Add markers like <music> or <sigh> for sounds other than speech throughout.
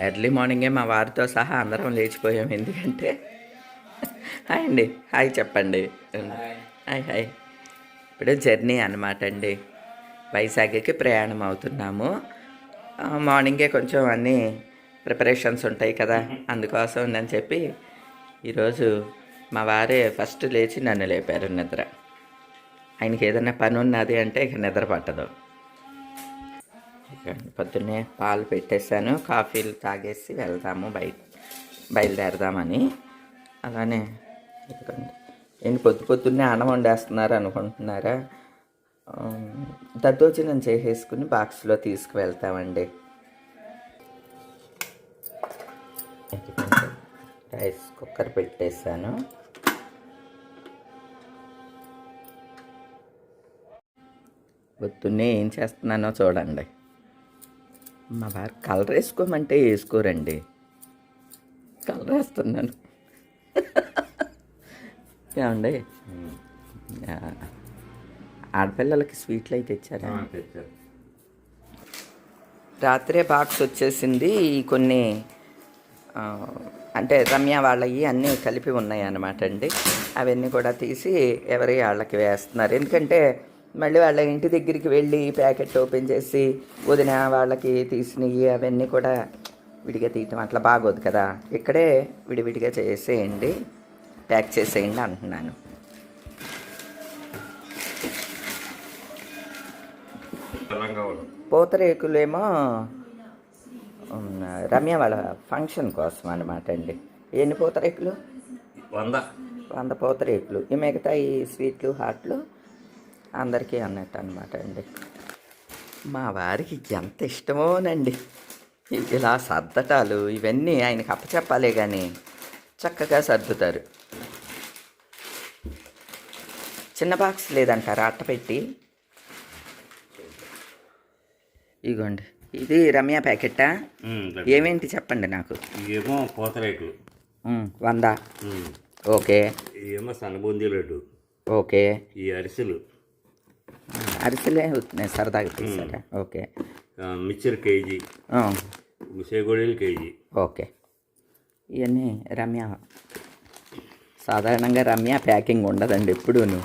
Early మార్నింగే మా వారితో సహా అందరం లేచిపోయాం. ఎందుకంటే హాయ్ అండి హాయ్ చెప్పండి. హాయ్. హాయ్ ఇప్పుడు జర్నీ అనమాట అండి. వైజాగ్కి ప్రయాణం అవుతున్నాము. మార్నింగే కొంచెం అన్నీ ప్రిపరేషన్స్ ఉంటాయి కదా. అందుకోసం అని చెప్పి ఈరోజు మా వారే ఫస్ట్ లేచి నన్ను లేపారు నిద్ర. ఆయనకి ఏదైనా పని ఉన్నది అంటే ఇక నిద్ర పట్టదు. పొద్దున్నే పాలు పెట్టేశాను కాఫీలు తాగేసి వెళ్తాము బయట బయలుదేరదామని. అలానే ఏంటి పొద్దు పొద్దున్నే అన్నం వండేస్తున్నారు అనుకుంటున్నారా? ఆమ్, దద్దోజనం చేసేసుకుని బాక్స్లో తీసుకువెళ్తామండి. రైస్ కుక్కర్ పెట్టేశాను. పొద్దున్నే ఏం చేస్తున్నానో చూడండి. మా వారు కలర్ వేసుకోమంటే వేసుకోరండి. కలర్ వేస్తున్నాను. ఏమండి? ఆడపిల్లలకి స్వీట్లు అయితే ఇచ్చారా రాత్రే బాక్స్ వచ్చేసింది కొన్ని అంటే రమ్య వాళ్ళవి అన్నీ కలిపి ఉన్నాయి అన్నమాట అండి. అవన్నీ కూడా తీసి ఎవరి వాళ్ళకి వేస్తున్నారు. ఎందుకంటే మళ్ళీ వాళ్ళ ఇంటి దగ్గరికి వెళ్ళి ప్యాకెట్ ఓపెన్ చేసి వదిన వాళ్ళకి తీసినవి అవన్నీ కూడా విడిగా తీయటం అట్లా బాగోదు కదా. ఇక్కడే విడివిడిగా చేసేయండి ప్యాక్ చేసేయండి అంటున్నాను. పూతరేకులేమో రమ్య వాళ్ళ ఫంక్షన్ కోసం అనమాట అండి. ఎన్ని పూతరేకులు? వంద. వంద పూతరేకులు. ఈ మిగతా ఈ స్వీట్లు హాట్లు అందరికీ అన్నట్టు అనమాట అండి. మా వారికి ఎంత ఇష్టమోనండి. ఇలా సర్దటాలు ఇవన్నీ ఆయనకి అప్పచెప్పాలే కానీ చక్కగా సర్దుతారు. చిన్న బాక్స్ లేదంటారా అట్ట పెట్టి? ఇగోండి. ఇది రమ్య ప్యాకెట్టా ఏమేంటి చెప్పండి నాకు? పూతరేకులు ఉమ్, వంద. ఓకే. ఇవేమో సన్నబూందీ ఓకే. ఈ అరిసెలు. అరిసెలే అవుతున్నాయి సరదాగా తీసారా ఓకే మిక్చర్ కేజీ ఆ, ముసేగోడీలు కేజీ ఓకే ఇవన్నీ రమ్య సాధారణంగా రమ్య ప్యాకింగ్ ఉండదండి ఎప్పుడూను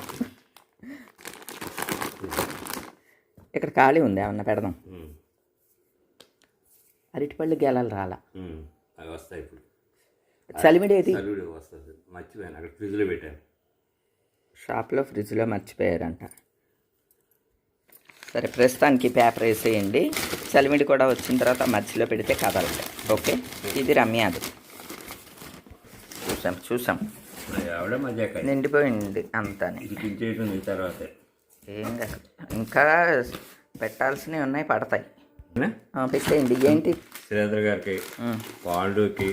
ఇక్కడ ఖాళీ ఉంది ఏమన్నా పెడదాం. అరటిపళ్ళు గెలలు రాలా. అవి వస్తాయి ఇప్పుడు చలిమిడేది వస్తుంది మర్చిపోయాను అక్కడ ఫ్రిడ్జ్లో పెట్టాను షాప్లో ఫ్రిడ్జ్లో మర్చిపోయారంట సరే ప్రస్తుతానికి పేపర్ వేసేయండి. చలిమిడి కూడా వచ్చిన తర్వాత మధ్యలో పెడితే కదలదు ఓకే? ఇది రమ్యాది చూసాం చూసాం. నిండిపోయింది తర్వాతే. ఏం కాదు. ఇంకా పెట్టాల్సినవి ఉన్నాయి పడతాయి. పెట్టేయండి. ఏంటి? శ్రీధర్ గారికి పాండుకి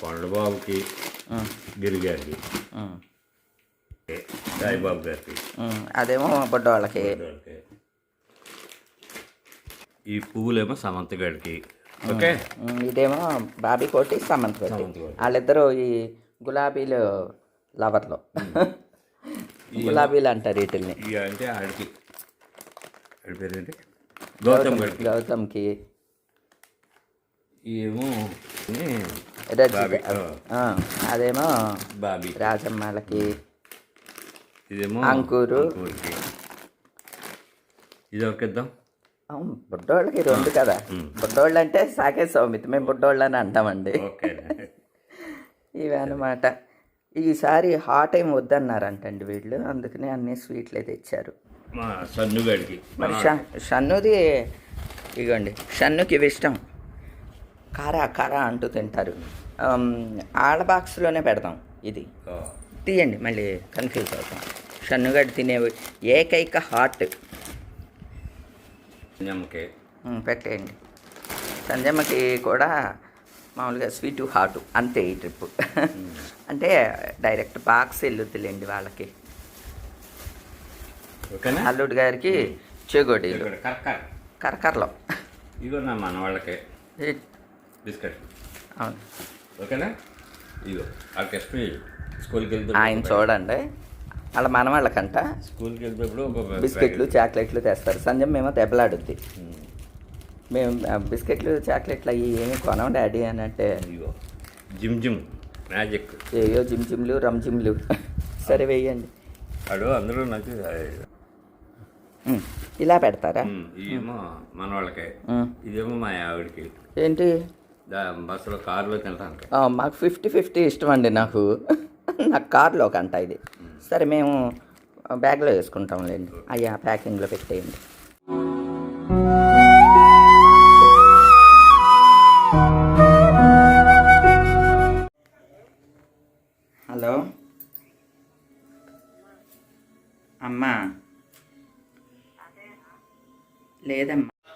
కొండబాబుకి ఉమ్, గిరిగారికి సాయిబాబు గారికి. అదేమో బొడ్డవాళ్ళకి. గారికి ఈ పువ్వులేమో సమంత గారికి ఓకే? ఇదేమో బాబీ కోటి సమంత్ కోటి కోటి. వాళ్ళిద్దరూ ఈ గులాబీలు లవర్లు. గులాబీలు అంటారు వీటిల్ని. అంటే ఆడికి. పేరేంటి? గౌతమ్ గౌతమ్కి. ఏమో అదేమో బాబీ. రాజమ్మలకి. ఇదేమో అంకురు. ఇది ఒకేద్దాం అవును, బుడ్డోళ్ళకి రెండు కదా. బుడ్డోళ్ళు అంటే సాకే సౌమిత్ మేము బుడ్డోళ్ళు అని అంటామండి <laughs> అనమాట ఈసారి హాట్ ఏం వద్దన్నారంటండి వీళ్ళు అందుకనే అన్ని స్వీట్లే తెచ్చారు. షన్నుది ఇగోండి షన్నుకి ఇవి ఇష్టం. కారా కారా అంటూ తింటారు. ఆళ్ళ బాక్స్లోనే పెడదాం ఇది. తీయండి మళ్ళీ కన్ఫ్యూజ్ అవుతాం. షన్నుగడ్డ తినే ఏకైక హాట్. ఉమ్, పెట్టేయండి. సంజమ్మకి కూడా మామూలుగా స్వీటు హాటు అంతే ఈ ట్రిప్. అంటే డైరెక్ట్ బాక్స్ వెళ్ళొద్దులేండి వాళ్ళకి. ఓకేనా? అల్లుడు గారికి చెగోడీలు. కర్కర్. కరకరలో. ఇగో నా మనవాళ్ళకి ఈ- బిస్కెట్. అవును. ఓకేనా? ఇగో కృష్ణ స్కూల్కి వెళ్తే ఆయన చూడండి. వాళ్ళ మనవాళ్ళకంట స్కూల్కి వెళ్తేప్పుడు ఒక బిస్కెట్లు చాక్లెట్లు తెస్తారు. సంజయ్ మేము దెబ్బలాడుద్ది. మేము. బిస్కెట్లు చాక్లెట్లు అవి ఏమి కొనం డాడీ అని అంటే జిమ్ జిమ్ మ్యాజిక్. ఏయో జిమ్ జిమ్లు రమ్ జిమ్లు. సరే వేయండి. వాడు అందరూ నాకు ఇలా పెడతారా? ఇదేమో మన వాళ్ళకి ఇదేమో మా ఆవిడకి. ఏంటి? బస్సులో కారులో ఆ, మాకు ఫిఫ్టీ ఫిఫ్టీ ఇష్టం అండి నాకు. <laughs> నాకు కార్లో ఒక అంట ఇది. సరే మేము బ్యాగ్లో వేసుకుంటాంలేండి. అయ్యా ప్యాకింగ్లో పెట్టేయండి. హలో? అమ్మా? లేదమ్మా.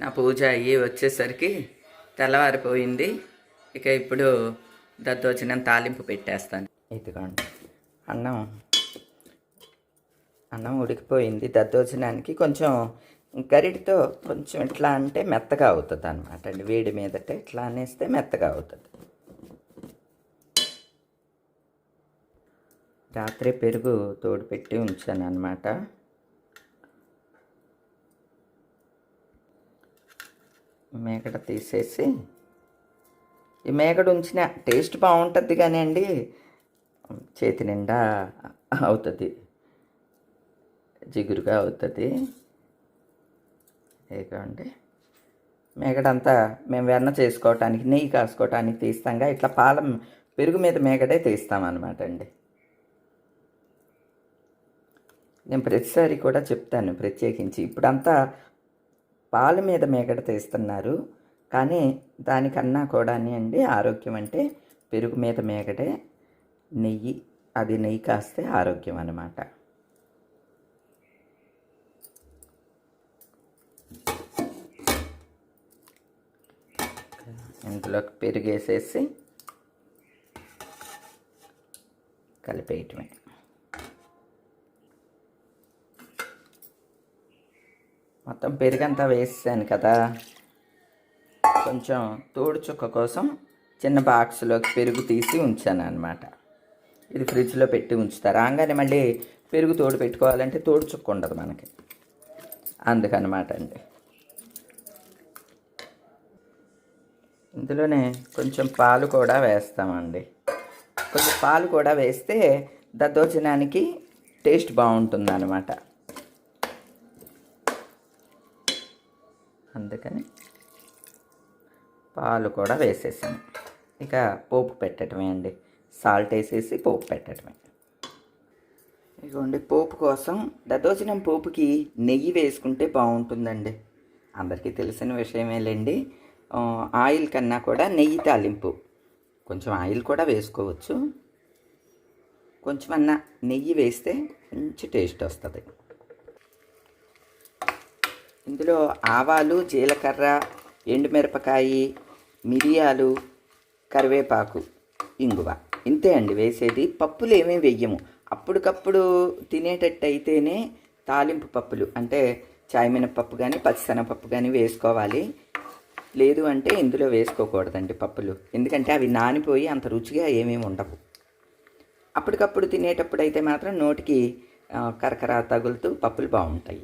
నా పూజ అయ్యి వచ్చేసరికి తెల్లవారిపోయింది. ఇక ఇప్పుడు దద్దోజనం తాలింపు పెట్టేస్తాను. ఇదిగోండి. అన్నం అన్నం ఉడికిపోయింది. దద్దోజనానికి కొంచెం గరిటితో కొంచెం ఇట్లా అంటే మెత్తగా అవుతుంది అనమాట అండి. వేడి మీదట ఇట్లా అనేస్తే మెత్తగా అవుతుంది. రాత్రి పెరుగు తోడు పెట్టి ఉంచాను అనమాట మేకడ తీసేసి ఈ మేకడ ఉంచిన టేస్ట్ బాగుంటుంది కానీ అండి చేతి నిండా అవుతుంది. జిగురుగా అవుతుంది. ఇదిగోండి. మేగడంతా మేము వెన్న చేసుకోవటానికి నెయ్యి కాసుకోవటానికి తీస్తాంగా ఇట్లా పాలం పెరుగు మీద మేగడే తీస్తామన్నమాట అండి. నేను ప్రతిసారి కూడా చెప్తాను ప్రత్యేకించి. ఇప్పుడంతా పాల మీద మేగడ తీస్తున్నారు. కానీ దానికన్నా కూడా అండి ఆరోగ్యం అంటే పెరుగు మీద మేగడే నెయ్యి అది నెయ్యి కాస్తే ఆరోగ్యం అన్నమాట ఇందులోకి పెరిగేసేసి కలిపేయటమే. మొత్తం పెరుగంతా వేసాను కదా. కొంచెం తోడుచుక్క కోసం చిన్న బాక్స్లోకి పెరుగు తీసి ఉంచాను అనమాట ఇది ఫ్రిడ్జ్లో పెట్టి ఉంచుతారు రాగానే మళ్ళీ పెరుగు తోడు పెట్టుకోవాలంటే తోడు చుక్క ఉండదు మనకి. అందుకనమాట అండి. ఇందులోనే కొంచెం పాలు కూడా వేస్తామండి. కొంచెం పాలు కూడా వేస్తే దద్దోజనానికి టేస్ట్ బాగుంటుంది అనమాట అందుకని పాలు కూడా వేసేసాను. ఇక పోపు పెట్టడమే అండి. సాల్ట్ వేసేసి పోపు పెట్టడమే. ఇదిగోండి పోపు కోసం దద్దోజనం పోపుకి నెయ్యి వేసుకుంటే బాగుంటుందండి. అందరికీ తెలిసిన విషయమేలేండి ఆయిల్ కన్నా కూడా నెయ్యి తాలింపు. కొంచెం ఆయిల్ కూడా వేసుకోవచ్చు. కొంచెం అన్న నెయ్యి వేస్తే మంచి టేస్ట్ వస్తుంది. ఇందులో ఆవాలు జీలకర్ర ఎండుమిరపకాయి మిరియాలు కరివేపాకు ఇంగువ. ఇంతే అండి వేసేది. పప్పులు ఏమేమి వెయ్యము? అప్పటికప్పుడు తినేటట్టు అయితేనే తాలింపు పప్పులు అంటే చాయ్ మినపప్పు కానీ పచ్చిశనగపప్పు కానీ వేసుకోవాలి. లేదు అంటే ఇందులో వేసుకోకూడదండి పప్పులు. ఎందుకంటే అవి నానిపోయి అంత రుచిగా ఏమేమి ఉండవు. అప్పటికప్పుడు తినేటప్పుడు అయితే మాత్రం నోటికి కరకర తగులుతూ పప్పులు బాగుంటాయి.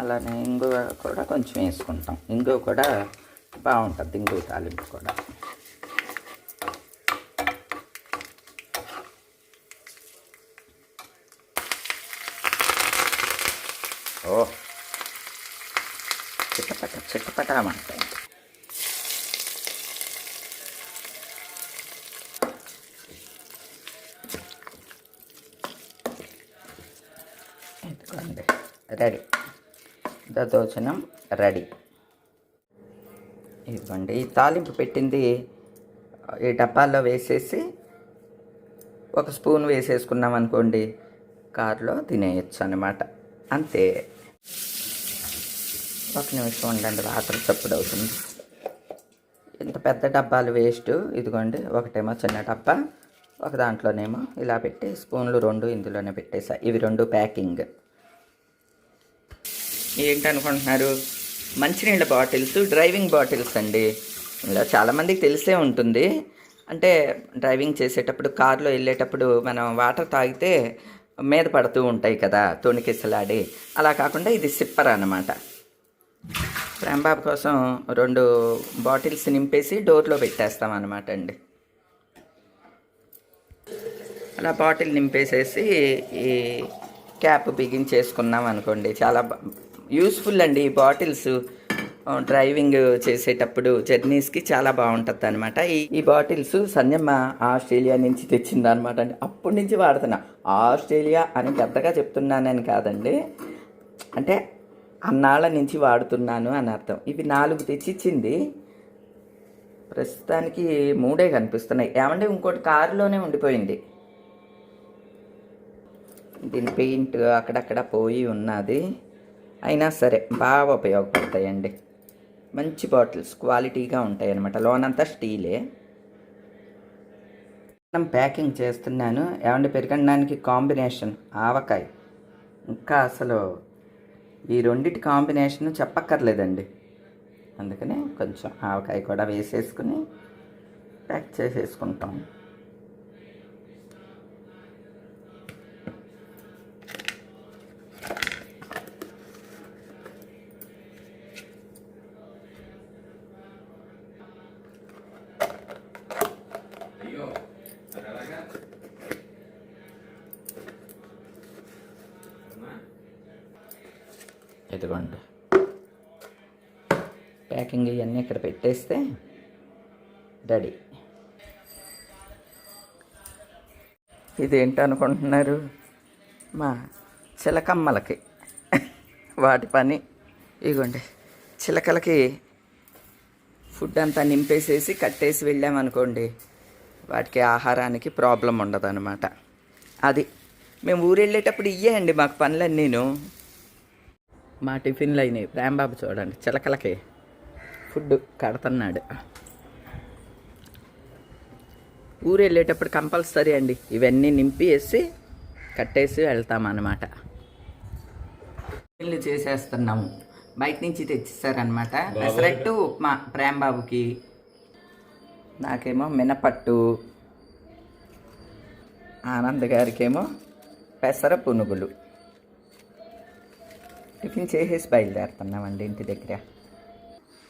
అలానే ఇంగువ కూడా కొంచెం వేసుకుంటాం. ఇంగువ కూడా బాగుంటుంది ఇంగువ తాలింపు కూడా. ఓ. చిట్టపట చిట్టపటమంటాయి రెడీ. దదోచనం రెడీ. ఇవ్వండి ఈ తాలింపు పెట్టింది ఈ డబ్బాల్లో వేసేసి ఒక స్పూన్ వేసేసుకున్నాం అనుకోండి కారులో తినేయచ్చు అనమాట అంతే. ఒక నిమిషం ఉండండి వాటర్ చప్పుడు అవుతుంది. ఇంత పెద్ద డబ్బాలు వేస్ట్ ఇదిగోండి ఒకటేమో చిన్న డబ్బా ఒక దాంట్లోనేమో ఇలా పెట్టి స్పూన్లు రెండు ఇందులోనే పెట్టేసా. ఇవి రెండు ప్యాకింగ్. ఏంటనుకుంటున్నారు? మంచినీళ్ళ బాటిల్స్ డ్రైవింగ్ బాటిల్స్ అండి. ఇలా చాలామందికి తెలిసే ఉంటుంది. అంటే డ్రైవింగ్ చేసేటప్పుడు కారులో వెళ్ళేటప్పుడు మనం వాటర్ తాగితే మీద పడుతూ ఉంటాయి కదా తొణికిసలాడి అలా కాకుండా ఇది సిప్పర్ అన్నమాట. ప్రేమబాబు కోసం రెండు బాటిల్స్ నింపేసి డోర్లో పెట్టేస్తాం అనమాట అండి. అలా బాటిల్ నింపేసేసి ఈ క్యాప్ బిగించేసుకున్నాం అనుకోండి చాలా యూస్ఫుల్ అండి ఈ బాటిల్స్. డ్రైవింగ్ చేసేటప్పుడు జర్నీస్కి చాలా బాగుంటుంది అనమాట ఈ ఈ బాటిల్స్ సంజమ్మ ఆస్ట్రేలియా నుంచి తెచ్చింది అనమాట అండి. అప్పటి నుంచి వాడుతున్నా. ఆస్ట్రేలియా అని పెద్దగా చెప్తున్నానని కాదండి. అంటే అన్నాళ్ళ నుంచి వాడుతున్నాను అని అర్థం. ఇవి నాలుగు తెచ్చిచ్చింది. ప్రస్తుతానికి మూడే కనిపిస్తున్నాయి. ఏమంటే ఇంకోటి కారులోనే ఉండిపోయింది. దీని పెయింట్ అక్కడక్కడ పోయి ఉన్నది. అయినా సరే బాగా ఉపయోగపడతాయండి. మంచి బాటిల్స్ క్వాలిటీగా ఉంటాయి అనమాట లోనంతా స్టీలే. మనం ప్యాకింగ్ చేస్తున్నాను. ఏమంటే పెరగడానికి కాంబినేషన్? ఆవకాయ. ఇంకా అసలు ఈ రెండిటి కాంబినేషన్ చెప్పక్కర్లేదండి. అందుకనే కొంచెం ఆవకాయ కూడా వేసేసుకుని ప్యాక్ చేసేసుకుంటాం. ఇదిగోండి. ప్యాకింగ్ ఇవన్నీ ఇక్కడ పెట్టేస్తే రెడీ. ఇదేంటనుకుంటున్నారు మా చిలకమ్మలకి. వాటి పని. ఇగోండి చిలకలకి ఫుడ్ అంతా నింపేసేసి కట్టేసి వెళ్ళామనుకోండి వాటికి ఆహారానికి ప్రాబ్లం ఉండదు అనమాట అది. మేము ఊరు వెళ్ళేటప్పుడు ఇయ్యేయండి మాకు పనులన్నీను. మా టిఫిన్లు అయినాయి ప్రేమబాబు చూడండి చిలకలకి ఫుడ్ కడుతున్నాడు. ఊరు వెళ్ళేటప్పుడు కంపల్సరీ అండి ఇవన్నీ నింపి వేసి కట్టేసి వెళ్తామన్నమాట. టిఫిన్లు చేసేస్తున్నాము. బయట నుంచి తెచ్చిస్తారనమాట పెసరట్టు ఉప్మా ప్రేమబాబుకి నాకేమో మినపట్టు. ఆనంద్ గారికేమో పెసర పునుగులు. టిఫిన్ చేసేసి బయలుదేరుతున్నామండి ఇంటి దగ్గర.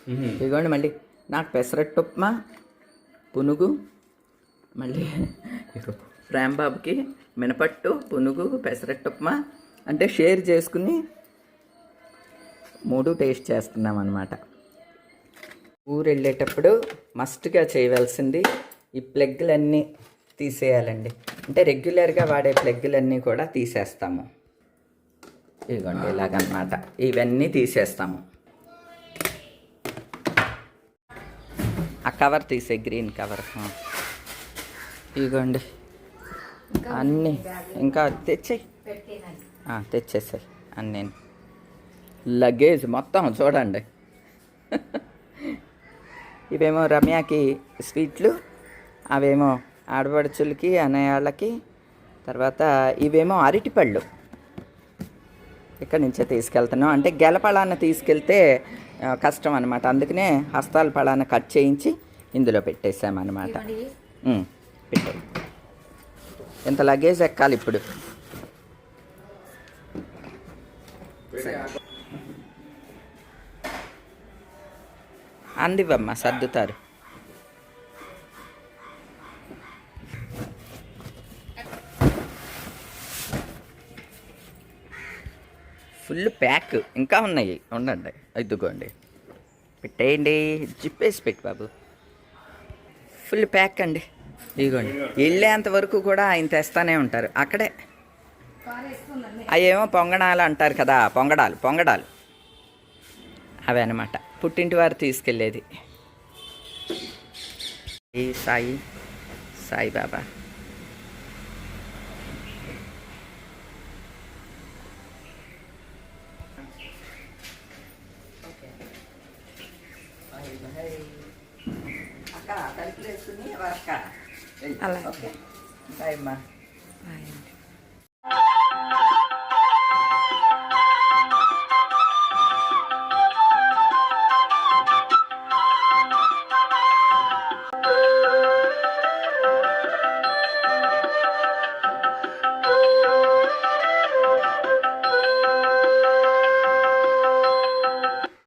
ఇదిగోండి మళ్ళీ నాకు పెసరట్టు ఉప్మా పునుగు మళ్ళీ ప్రేమబాబుకి మినపట్టు పునుగు పెసరట్టు ఉప్మా అంటే షేర్ చేసుకుని మూడు టేస్ట్ చేస్తున్నాం అనమాట ఊరు వెళ్ళేటప్పుడు మస్ట్గా చేయవలసింది ఈ ప్లగ్లన్నీ తీసేయాలండి. అంటే రెగ్యులర్గా వాడే ప్లగ్లన్నీ కూడా తీసేస్తాము. ఇదిగోండి ఇలాగనమాట. ఇవన్నీ తీసేస్తాము. ఆ కవర్ తీసే గ్రీన్ కవర్. ఇదిగోండి. అన్నీ ఇంకా తెచ్చేయి. తెచ్చేసాయి అన్నీ లగేజ్ మొత్తం చూడండి. ఇవేమో రమ్యకి స్వీట్లు అవేమో ఆడపడుచులకి అన్నయ్యాళ్ళకి తర్వాత ఇవేమో అరటిపళ్ళు. ఇక్కడి నుంచే తీసుకెళ్తున్నాం. అంటే గెలపళాన్ని తీసుకెళ్తే ఆ, కష్టం అనమాట అందుకనే హస్తాల పళాన్ని కట్ చేయించి ఇందులో పెట్టేసామన్నమాట పెట్టే ఇంత లగేజ్ ఎక్కాలి ఇప్పుడు? అందివమ్మా సర్దుతారు. Full pack. ఇంకా ఉన్నాయి. ఉండండి. ఇదిగోండి. పెట్టేయండి. జిప్పేసి పెట్టి బాబు. ఫుల్ ప్యాక్ అండి. ఇదిగోండి. వెళ్ళేంత వరకు కూడా ఆయన తెస్తానే ఉంటారు. అక్కడే. అవేమో పొంగడాలు అంటారు కదా. పొంగడాలు పొంగడాలు. అవి అనమాట పుట్టింటి వారు తీసుకెళ్ళేది. ఈ సాయి. సాయిబాబా. అక్క తలుపులు వేసుకుని అక్క. ఓకే. బాయ్ అమ్మా బాయ్